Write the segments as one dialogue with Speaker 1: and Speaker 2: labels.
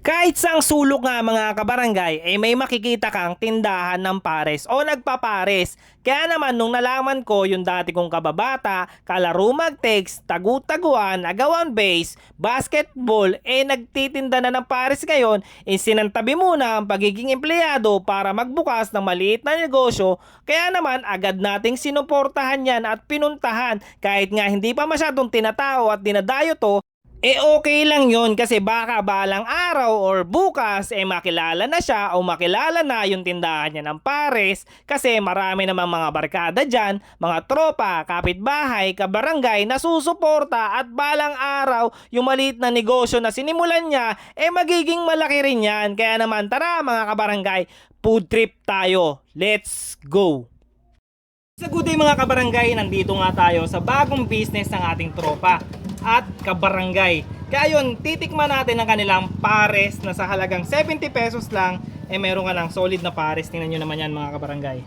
Speaker 1: Kahit sa ang sulok nga mga kabarangay, eh may makikita kang tindahan ng pares o nagpapares. Kaya naman nung nalaman ko yung dati kong kababata, kalaro mag-text, tagu-taguan, agawan base, basketball, eh nagtitinda na ng pares ngayon, eh sinantabi muna ang pagiging empleyado para magbukas ng maliit na negosyo. Kaya naman agad nating sinuportahan yan at pinuntahan kahit nga hindi pa masyadong tinatao at dinadayo to, eh okay lang yon kasi baka balang araw or bukas eh makilala na siya o makilala na yung tindahan niya ng pares kasi marami namang mga barkada dyan, mga tropa, kapitbahay, kabarangay na susuporta at balang araw yung maliit na negosyo na sinimulan niya eh magiging malaki rin yan. Kaya naman tara mga kabarangay, food trip tayo. Let's go! Sa good day mga kabarangay, nandito nga tayo sa bagong business ng ating tropa at kabarangay. Kaya yun, titikman natin ang kanilang pares na sa halagang 70 pesos lang, eh meron ka lang solid na pares. Tingnan nyo naman yan mga kabarangay.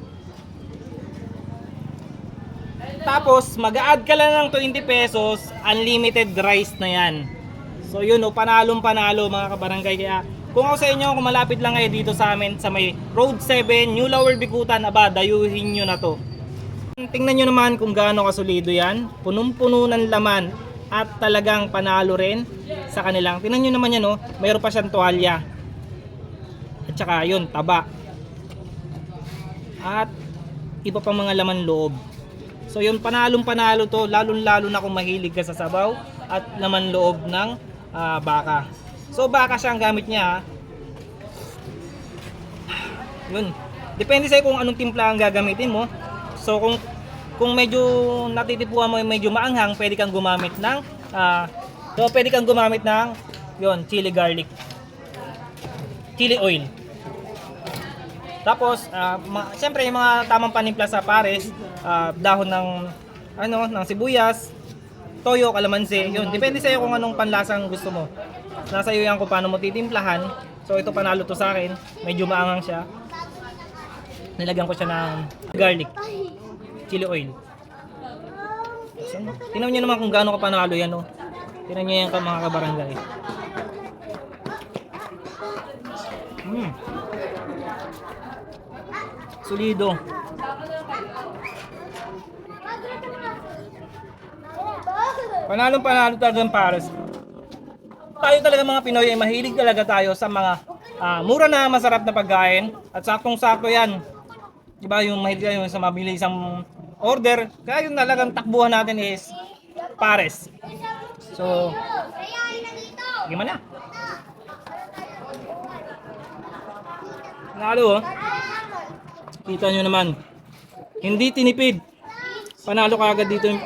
Speaker 1: Tapos, mag-add ka lang ng 20 pesos, unlimited rice na yan. So yun, oh, panalong panalo mga kabarangay. Kaya kung ako sa inyo, kung malapit lang kayo dito sa amin sa may Road 7, New Lower Bikutan, aba, dayuhin nyo na to. Tingnan nyo naman kung gaano kasolido yan. Punong-puno ng laman at talagang panalo rin sa kanilang. Tingnan nyo naman yan, oh. mayroon pa siyang tuwalya. At saka yun, taba. At iba pang mga laman loob. So yun, panalong panalo to, lalong lalo na kung mahilig ka sa sabaw at laman loob ng ah, baka. So baka siya ang gamit niya. ha. Yun. Depende sa'yo kung anong timpla ang gagamitin mo. So kung kung medyo natitipuan mo yung medyo maanghang, pwede kang gumamit ng ah, so pwede kang gumamit ng yon chili garlic. Chili oil. Tapos, ah, ma- siyempre yung mga tamang panimpla sa pares, ah, dahon ng ano, ng sibuyas, toyo, kalamansi, yun. Depende sa iyo kung anong panlasang gusto mo. Nasa iyo yan kung paano mo titimplahan. So ito panalo to sa akin. Medyo maangang siya. Nilagyan ko siya ng garlic, chili oil. So, tingnan niyo naman kung gaano ka panalo yan, oh. Tingnan niyo yan ka mga kabarangay. Mm. Solido. Panalong panalo talaga ang Paris. Tayo talaga mga Pinoy ay mahilig talaga tayo sa mga ah, mura na masarap na pagkain at saktong-sakto yan. Di ba yung mahilig tayo sa mabilisang order. Kaya yung talagang takbuhan natin is Pares. So, gimana? Panalo oh. Kita nyo naman. Hindi tinipid. Panalo ka agad dito yung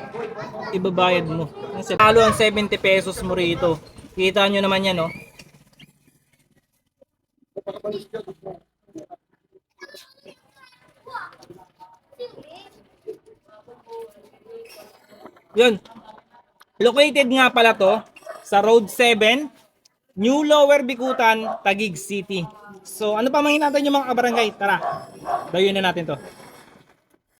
Speaker 1: ibabayad mo. Panalo ang 70 pesos mo rito. Kita nyo naman yan, oh. Yun. Located nga pala to sa Road 7, New Lower Bikutan, Taguig City. So, ano pa manginatan yung mga kabarangay? Tara, dayuin na natin to.